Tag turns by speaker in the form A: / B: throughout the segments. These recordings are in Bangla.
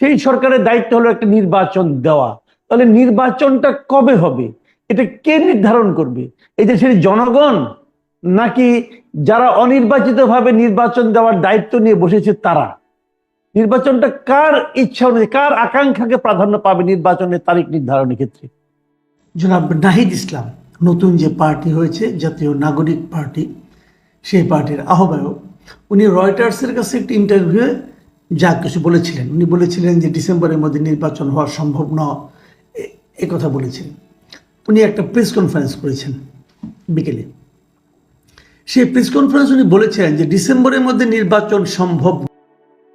A: সেই সরকারের দায়িত্ব হলো একটা নির্বাচন দেওয়া। তাহলে নির্বাচনটা কবে হবে? এটা কে নির্ধারণ করবে? এই দেশের জনগণ? নাকি যারা অনির্বাচিতভাবে নির্বাচন দেওয়ার দায়িত্ব নিয়ে বসেছে তারা? নির্বাচনটা কার ইচ্ছা অনুযায়ী, কার আকাঙ্ক্ষাকে প্রাধান্য পাবে নির্বাচনের তারিখ নির্ধারণের ক্ষেত্রে?
B: জনাব নাহিদ ইসলাম, নতুন যে পার্টি হয়েছে, জাতীয় নাগরিক পার্টি, সেই পার্টির আহ্বায়ক, উনি রয়টার্সের কাছে একটি ইন্টারভিউয়ে যা কিছু বলেছিলেন। উনি বলেছিলেন যে ডিসেম্বরের মধ্যে নির্বাচন হওয়া সম্ভব নয় এ- এ কথা বলেছেন উনি একটা প্রেস কনফারেন্স করেছেন বিকেলে। সেই প্রেস কনফারেন্স উনি বলেছেন যে ডিসেম্বরের মধ্যে নির্বাচন সম্ভব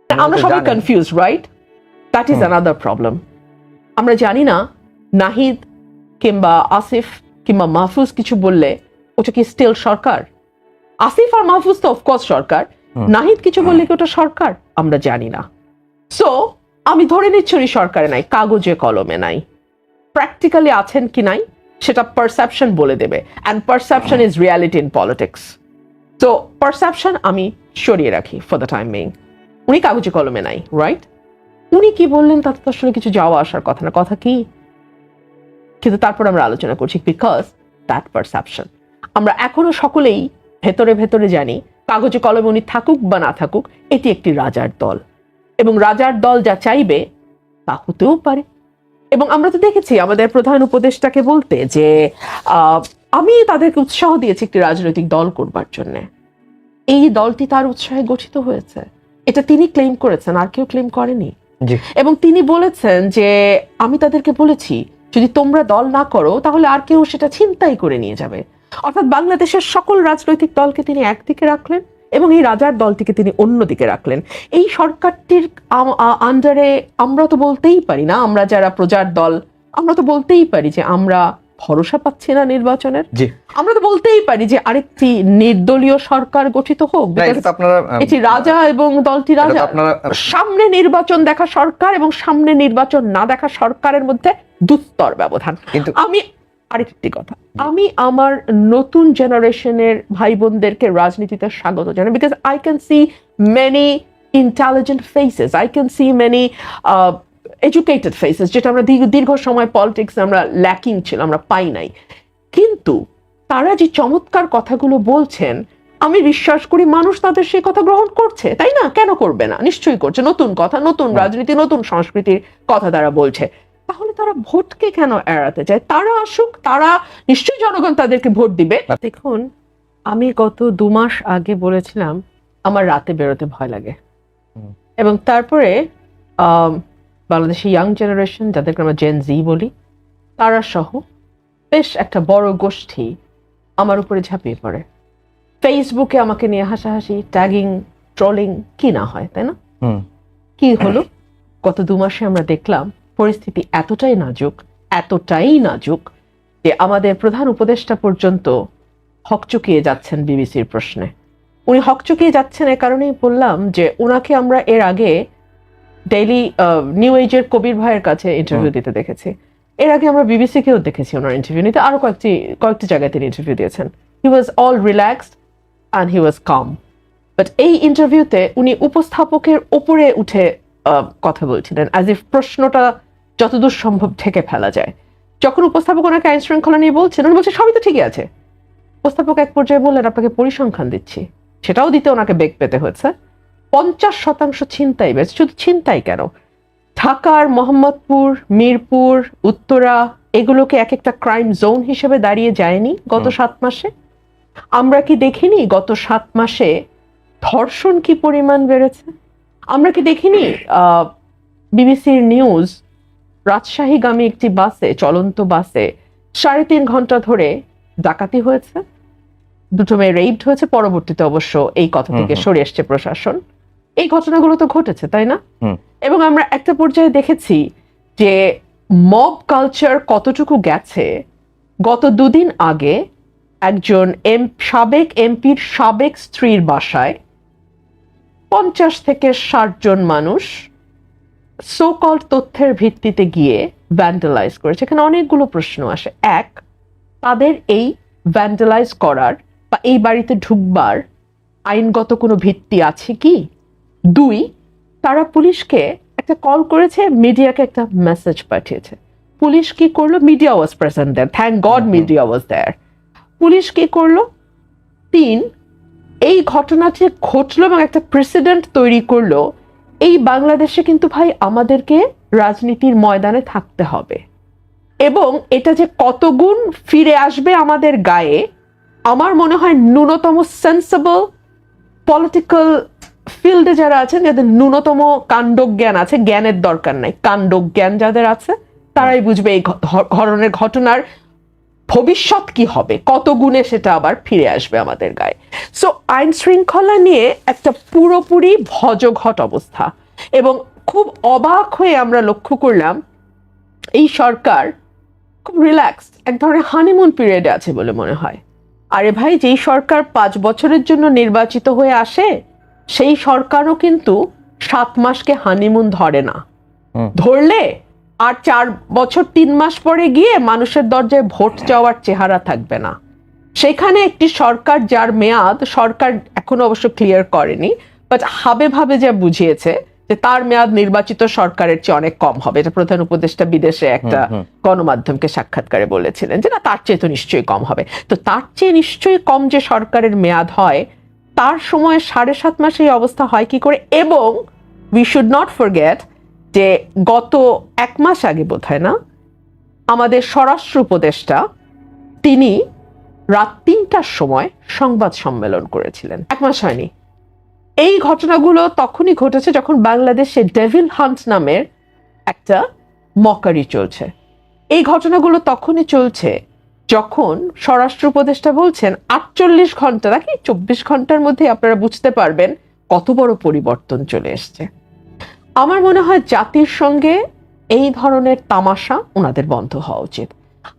C: আমরা সবাই confuse right that is another problem আমরা জানি না নাহিদ কিংবা আসিফ কিংবা মাহফুজ কিছু বললে ওটা কি স্টিল সরকার? আসিফ আর মাহফুজ তো অফকোর্স সরকার। নাহিদ কিছু বললে কি ওটা সরকার? আমরা জানি না। সো আমি ধরে নিচ্ছি উনি সরকারে নাই কাগজে কলমে নাই। প্র্যাকটিক্যালি আছেন কি নাই সেটা পারসেপশন বলে দেবে। And perception is reality in politics তো পারসেপশন আমি সরিয়ে রাখি ফর দ্য টাইম বিং উনি কাগজে কলমে নাই রাইট উনি কি বললেন তাতে তো আসলে কিছু যাওয়া আসার কথা না। কথা কি? কিন্তু তারপর আমরা আলোচনা করছি বিকজ দ্যাট পারসেপশন আমরা এখনও সকলেই ভেতরে ভেতরে জানি কাগজে কলমে উনি থাকুক বা না থাকুক এটি একটি রাজার দল। এবং রাজার দল যা চাইবে তা হতেও পারে। এবং আমরা তো দেখেছি আমাদের প্রধান উপদেষ্টাকে বলতে যে আমি তাদেরকে উৎসাহ দিয়েছি একটি রাজনৈতিক দল করবার জন্যে। এই দলটি তার উৎসাহে গঠিত হয়েছে। এটা তিনি ক্লেম করেছেন আর কেউ ক্লেম করেনি। এবং তিনি বলেছেন যে আমি তাদেরকে বলেছি যদি তোমরা দল না করো তাহলে আর কেউ সেটা ছিনতাই করে নিয়ে যাবে। অর্থাৎ বাংলাদেশের সকল রাজনৈতিক দলকে তিনি একদিকে রাখলেন এবং এই রাজার দলটিকে তিনি অন্যদিকে রাখলেন। এই সরকারটির আন্ডারে আমরা তো বলতেই পারি না আমরা যারা প্রজার দল আমরা তো বলতেই পারি যে আমরা ভরসা পাচ্ছি না নির্বাচনের। আমরা তো বলতেই পারি যে আরেকটি নির্দলীয় সরকার গঠিত হোক
D: এটা
C: রাজা এবং দলটি রাজা। সামনে নির্বাচন দেখা সরকার এবং সামনে নির্বাচন না দেখা সরকারের মধ্যে দুস্তর ব্যবধান।
D: কিন্তু
C: আমি আরেকটি কথা। আমি আমার নতুন জেনারেশনের ভাই বোনদেরকে রাজনীতিতে স্বাগত জানাই because I can see many intelligent faces I can see many educated faces যেটা আমরা দীর্ঘ দীর্ঘ সময় পলিটিক্স আমরা ল্যাকিং ছিল আমরা পাই নাই। কিন্তু তারা যে চমৎকার কথাগুলো বলছেন আমি বিশ্বাস করি মানুষ তাদের সেই কথা গ্রহণ করছে তাই না? কেন করবে না? নিশ্চয়ই করছে। নতুন কথা নতুন রাজনীতি নতুন সংস্কৃতির কথা তারা বলছে। তাহলে তারা ভোটকে কেন এড়াতে চায়? তারা আসুক তারা নিশ্চয়ই জনগণ তাদেরকে ভোট দিবে। দেখুন আমি গত দু মাস আগে বলেছিলাম আমার রাতে বেরোতে ভয় লাগে। এবং তারপরে বাংলাদেশের ইয়াং জেনারেশন যাদেরকে আমরা জেন জি বলি তারা সহ বেশ একটা বড় গোষ্ঠী আমার উপরে ঝাঁপিয়ে পড়ে। ফেসবুকে আমাকে নিয়ে হাসাহাসি ট্যাগিং ট্রলিং কি না হয় তাই না? কি হলো? গত দু মাসে আমরা দেখলাম পরিস্থিতি এতটাই নাজুক এতটাই নাজুক যে আমাদের প্রধান উপদেষ্টা পর্যন্ত হকচকিয়ে যাচ্ছেন বিবিসির প্রশ্নে। উনি হকচকিয়ে যাচ্ছেন এ কারণেই বললাম যে ওনাকে আমরা এর আগে ডেইলি নিউ এজের কবির ভাইয়ের কাছে ইন্টারভিউ দিতে দেখেছি। এর আগে আমরা বিবিসিকেও দেখেছি ওনার ইন্টারভিউ নিতে আরও কয়েকটি কয়েকটি জায়গায় তিনি ইন্টারভিউ দিয়েছেন। He was all relaxed and he was calm but এই ইন্টারভিউতে উনি উপস্থাপকের ওপরে উঠে কথা বলছিলেন অ্যাজ ইফ প্রশ্নটা যতদূর সম্ভব ঢেকে ফেলা যায়। যখন উপস্থাপক ওনাকে আইন শৃঙ্খলা নিয়ে বলছেন উনি বলছে সবই তো ঠিকই আছে। উপস্থাপক এক পর্যায়ে বললেন আপনাকে পরিসংখ্যান দিচ্ছি। সেটাও দিতে ওনাকে বেগ পেতে হয়েছে। পঞ্চাশ শতাংশ ছিনতাই বেশ শুধু ছিনতাই কেন? ঢাকার মোহাম্মদপুর মিরপুর উত্তরা এগুলোকে এক একটা ক্রাইম জোন হিসেবে দাঁড়িয়ে যায়নি গত সাত মাসে। আমরা কি দেখিনি গত সাত মাসে ধর্ষণ কি পরিমাণ বেড়েছে? আমরা কি দেখিনি বিবিসির নিউজ রাজশাহীগামী একটি বাসে চলন্ত বাসে সাড়ে তিন ঘণ্টা ধরে ডাকাতি হয়েছে। দুটো মেয়ে রেইড হয়েছে পরবর্তীতে অবশ্য এই কথা থেকে। সরে এসছে প্রশাসন। এই ঘটনাগুলো তো ঘটেছে তাই না? এবং আমরা একটা পর্যায়ে দেখেছি যে মব কালচার কতটুকু গেছে। গত দুদিন আগে একজন এম সাবেক এমপির সাবেক স্ত্রীর বাসায় পঞ্চাশ থেকে ষাট জন মানুষ সোকল তথ্যের ভিত্তিতে গিয়ে ভ্যান্ডালাইজ করেছে। এখানে অনেকগুলো প্রশ্ন আসে। এক তাদের এই ভ্যান্ডালাইজ করার বা এই বাড়িতে ঢুকবার আইনগত কোনো ভিত্তি আছে কি? দুই তারা পুলিশকে একটা কল করেছে মিডিয়াকে একটা মেসেজ পাঠিয়েছে। পুলিশ কি করল? Media was present there thank God media was there police কি করল? তিন এই ঘটনাটি ঘটলো এবং একটা প্রেসিডেন্ট তৈরি করল এই বাংলাদেশে কিন্তু ভাই আমাদেরকে রাজনীতির ময়দানে থাকতে হবে। এবং এটা যে কত গুণ ফিরে আসবে আমাদের গায়ে, আমার মনে হয় ন্যূনতম সেন্সেবল পলিটিক্যাল ফিল্ডে যারা আছেন, যাদের ন্যূনতম কাণ্ডজ্ঞান আছে, জ্ঞানের দরকার নাই, কাণ্ডজ্ঞান যাদের আছে, তারাই বুঝবে এই ধরনের ঘটনার ভবিষ্যৎ কি হবে? কত গুণে সেটা আবার ফিরে আসবে আমাদের গায়ে? সো আইন শৃঙ্খলা নিয়ে একটা পুরোপুরি ভজঘট অবস্থা। এবং খুব অবাক হয়ে আমরা লক্ষ্য করলাম এই সরকার খুব রিল্যাক্সড এক ধরনের হানিমুন পিরিয়ডে আছে বলে মনে হয়। আরে ভাই যেই সরকার পাঁচ বছরের জন্য নির্বাচিত হয়ে আসে সেই সরকারও কিন্তু সাত মাসকে হানিমুন ধরে না। ধরলে আর চার বছর তিন মাস পরে গিয়ে মানুষের দরজায় ভোট চাওয়ার চেহারা থাকবে না। সেখানে একটি সরকার যার মেয়াদ সরকার এখনও অবশ্য ক্লিয়ার করেনি বাট হাবে ভাবে যা বুঝিয়েছে যে তার মেয়াদ নির্বাচিত সরকারের চেয়ে অনেক কম হবে। এটা প্রধান উপদেষ্টা বিদেশে একটা। গণমাধ্যমকে সাক্ষাৎকারে বলেছিলেন যে না তার চেয়ে তো নিশ্চয়ই কম হবে। তো তার চেয়ে নিশ্চয়ই কম যে সরকারের মেয়াদ হয় তার সময় সাড়ে সাত মাসে এই অবস্থা হয় কি করে? এবং উই শুড নট ফরগেট যে গত এক মাস আগে বোধ হয় না, আমাদের স্বরাষ্ট্র উপদেষ্টা তিনি রাত তিনটার সময় সংবাদ সম্মেলন করেছিলেন। এক মাস হয়নি। এই ঘটনাগুলো তখনই ঘটেছে যখন বাংলাদেশে ডেভিল হান্ট নামের একটা মকারি চলছে। এই ঘটনাগুলো তখনই চলছে যখন স্বরাষ্ট্র উপদেষ্টা বলছেন, আটচল্লিশ ঘণ্টা নাকি চব্বিশ ঘণ্টার মধ্যে আপনারা বুঝতে পারবেন কত বড় পরিবর্তন চলে এসছে। আমার মনে হয় জাতির সঙ্গে এই ধরনের তামাশা ওনাদের বন্ধ হওয়া উচিত।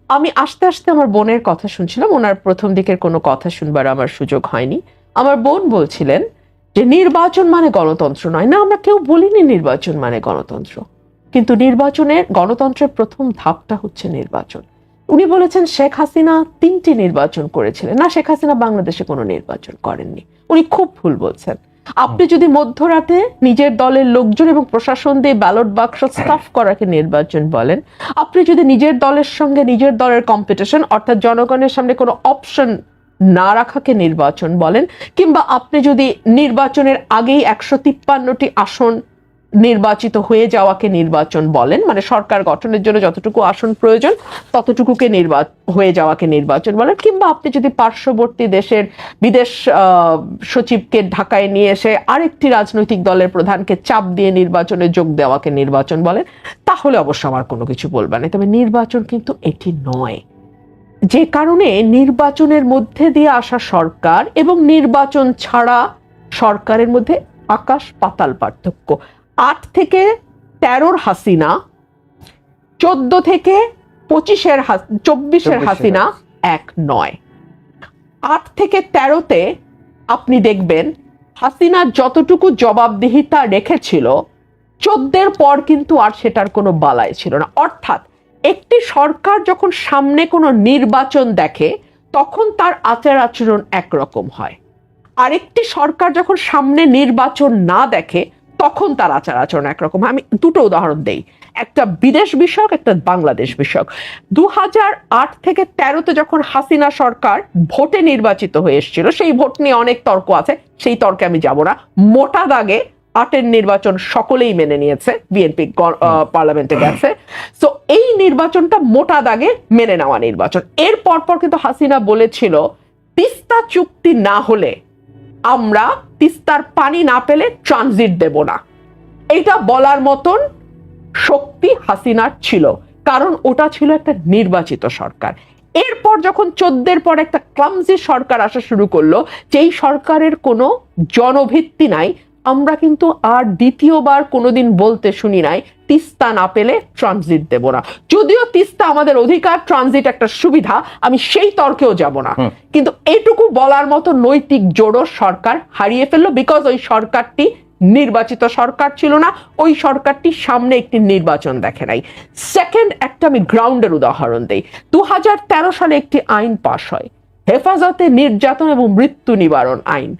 C: আমি আস্তে আস্তে আমার বোনের কথা শুনছিলাম, ওনার প্রথম দিকের কোনো কথা শুনবার আমার সুযোগ হয়নি। আমার বোন বলছিলেন যে, নির্বাচন মানে গণতন্ত্র নয়। না, আমরা কেউ বলিনি নির্বাচন মানে গণতন্ত্র। কিন্তু নির্বাচনের, গণতন্ত্রের প্রথম ধাপটা হচ্ছে নির্বাচন। উনি বলেছেন, শেখ হাসিনা তিনটি নির্বাচন করেছিলেন। না, শেখ হাসিনা বাংলাদেশে কোনো নির্বাচন করেননি। উনি খুব ভুল বলছেন। আপনি যদি মধ্যরাতে নিজের দলের লোকজন এবং প্রশাসন দিয়ে ব্যালট বাক্স স্টাফ করাকে নির্বাচন বলেন, আপনি যদি নিজের দলের সঙ্গে নিজের দলের কম্পিটিশন অর্থাৎ জনগণের সামনে কোনো অপশন না রাখাকে নির্বাচন বলেন, কিংবা আপনি যদি নির্বাচনের আগেই একশো তিপ্পান্নটি আসন নির্বাচিত হয়ে যাওয়াকে নির্বাচন বলেন। মানে সরকার গঠনের জন্য যতটুকু আসন প্রয়োজন, ততটুকুকে নির্বা হয়ে যাওয়াকে নির্বাচন বলেন। কিংবা আপনি যদি পার্শ্ববর্তী দেশের বিদেশ সচিবকে ঢাকায় নিয়ে এসে আরেকটি রাজনৈতিক দলের প্রধানকে চাপ দিয়ে নির্বাচনে যোগ দেওয়াকে নির্বাচন বলেন, তাহলে অবশ্য আমার কোনো কিছু বলবে না। তবে নির্বাচন কিন্তু এটি নয়। যে কারণে নির্বাচনের মধ্যে দিয়ে আসা সরকার এবং নির্বাচন ছাড়া সরকারের মধ্যে আকাশ পাতাল পার্থক্য। আট থেকে তেরোর হাসিনা চোদ্দ থেকে পঁচিশের চব্বিশের হাসিনা এক নয়। আট থেকে তেরোতে আপনি দেখবেন হাসিনা যতটুকু জবাবদিহিতা রেখেছিল চোদ্দের পর কিন্তু আর সেটার কোনো বালাই ছিল না। অর্থাৎ একটি সরকার যখন সামনে কোনো নির্বাচন দেখে তখন তার আচার আচরণ একরকম হয়। আরেকটি সরকার যখন সামনে নির্বাচন না দেখে তখন তার আচার আচরণ একরকম। আমি দুটো উদাহরণ দেই। একটা বিদেশ বিষয়ক, একটা বাংলাদেশ বিষয়ক। দু আট থেকে তেরোতে যখন হাসিনা সরকার ভোটে নির্বাচিত হয়ে এসেছিল, সেই ভোট নিয়ে অনেক তর্ক আছে, সেই তর্কে আমি যাব না। মোটা দাগে আটের নির্বাচন সকলেই মেনে নিয়েছে, বিএনপি পার্লামেন্টে গেছে। তো এই নির্বাচনটা মোটা দাগে মেনে নেওয়া নির্বাচন। এর পরপর কিন্তু হাসিনা বলেছিল, তিস্তা চুক্তি না হলে আমরা তিস্তার পানি না পেলে ট্রানজিট দেব না। এটা বলার মতন শক্তি হাসিনার ছিল, কারণ ওটা ছিল একটা নির্বাচিত সরকার। এরপর যখন চোদ্দের পর একটা ক্লামজি সরকার আসা শুরু করল, যেই সরকারের কোনো জনভিত্তি নাই, আমরা কিন্তু আর দ্বিতীয়বার কোনোদিন বলতে শুনি নাই তিস্তা না পেলে ট্রানজিট দেব না। যদিও তিস্তা আমাদের অধিকার ট্রানজিট একটা সুবিধা আমি সেই তর্কেও যাব না। কিন্তু এইটুকু বলার মতো নৈতিক জোড়ো সরকার হারিয়ে ফেলল বিকজ ওই সরকারটি নির্বাচিত সরকার ছিল না ওই সরকারটি সামনে একটি নির্বাচন দেখে নাই। সেকেন্ড একটা আমি গ্রাউন্ডের উদাহরণ দেই। দু সালে একটি আইন পাশ হয়। হেফাজতে নির্যাতন এবং মৃত্যু নিবারণ আইন।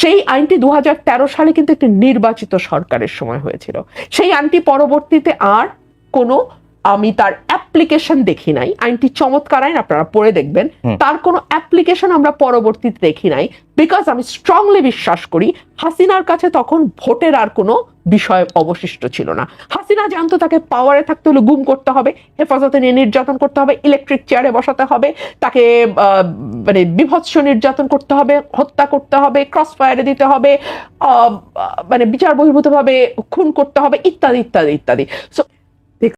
C: সেই আইনটি দু হাজার তেরো সালে কিন্তু একটি নির্বাচিত সরকারের সময় হয়েছিল। সেই আইনটি পরবর্তীতে আর কোনো আমি তার অ্যাপ্লিকেশন দেখি নাই। আইনটি চমৎকার আইন আপনারা পড়ে দেখবেন। তার কোনো অ্যাপ্লিকেশন আমরা পরবর্তীতে দেখি নাই। বিকজ আমি স্ট্রংলি বিশ্বাস করি হাসিনার কাছে তখন ভোটের আর কোনো বিষয় অবশিষ্ট ছিল না। হাসিনা জানতো তাকে পাওয়ারে থাকতে হলে গুম করতে হবে হেফাজতে নিয়ে নির্যাতন করতে হবে ইলেকট্রিক চেয়ারে বসাতে হবে তাকে আহ, মানে বিভৎস নির্যাতন করতে হবে হত্যা করতে হবে ক্রস ফায়ারে দিতে হবে আহ, মানে বিচার বহির্ভূতভাবে খুন করতে হবে ইত্যাদি ইত্যাদি ইত্যাদি। সো